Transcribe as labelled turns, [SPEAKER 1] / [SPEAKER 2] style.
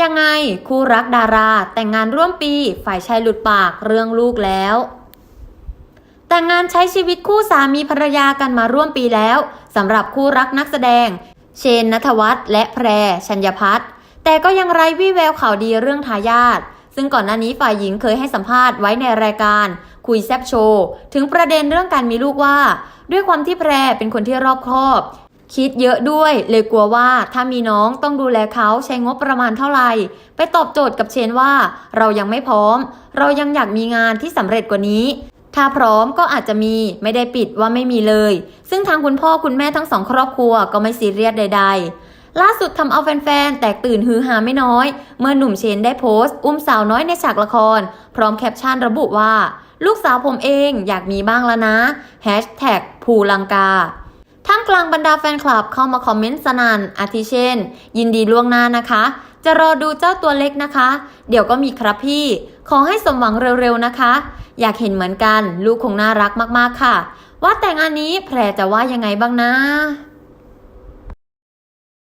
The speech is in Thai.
[SPEAKER 1] ยังไง คู่รักดารา แต่งงานร่วมปี ฝ่ายชายหลุดปากเรื่องลูกแล้ว แต่งงานใช้ชีวิตคู่สามีภรรยากันมาร่วมปีแล้วสำหรับคู่รักนักแสดง เชนนัทวัฒน์และแพรชัญญพัฒน์แต่ก็ยังไร้วี่แววข่าวดีเรื่องทายาทซึ่งก่อนหน้านี้ฝ่ายหญิงเคยให้สัมภาษณ์ไว้ในรายการ คุยแซบโชว์ ถึงประเด็นเรื่องการมีลูกว่า ด้วยความที่แพรเป็นคนที่รอบคอบ คิดเยอะด้วย เลยกลัวว่าถ้ามีน้องต้องดูแลเขาใช้งบประมาณเท่าไหร่ ไปตอบโจทย์กับเชนว่า เรายังไม่พร้อม เรายังอยากมีงานที่สำเร็จกว่านี้ ถ้าพร้อมก็อาจจะมีไม่ได้ปิดว่าไม่มีเลย ซึ่งทางคุณพ่อคุณแม่ทั้งสองครอบครัวก็ไม่ซีเรียสใด ๆล่าสุดทำเอาแฟนๆ แตกตื่นฮือฮาไม่น้อย เมื่อหนุ่มเชนได้โพสต์ อุ้มสาวน้อยในฉากละคร พร้อมแคปชั่นระบุว่า ลูกสาวผมเองอยากมีบ้างแล้วนะแฮชแท็กภูลังกา ท่ามกลางบรรดาแฟนคลับเข้ามาคอมเมนต์สนานอาทิเช่น ยินดีล่วงหน้านะคะ จะรอดูเจ้าตัวเล็กนะคะ เดี๋ยวก็มีครับพี่ ขอให้สมหวังเร็วๆนะคะ อยากเห็นเหมือนกัน ลูกคงน่ารักมากๆค่ะ ว่าแต่งานนี้แพรจะว่ายังไงบ้างนะ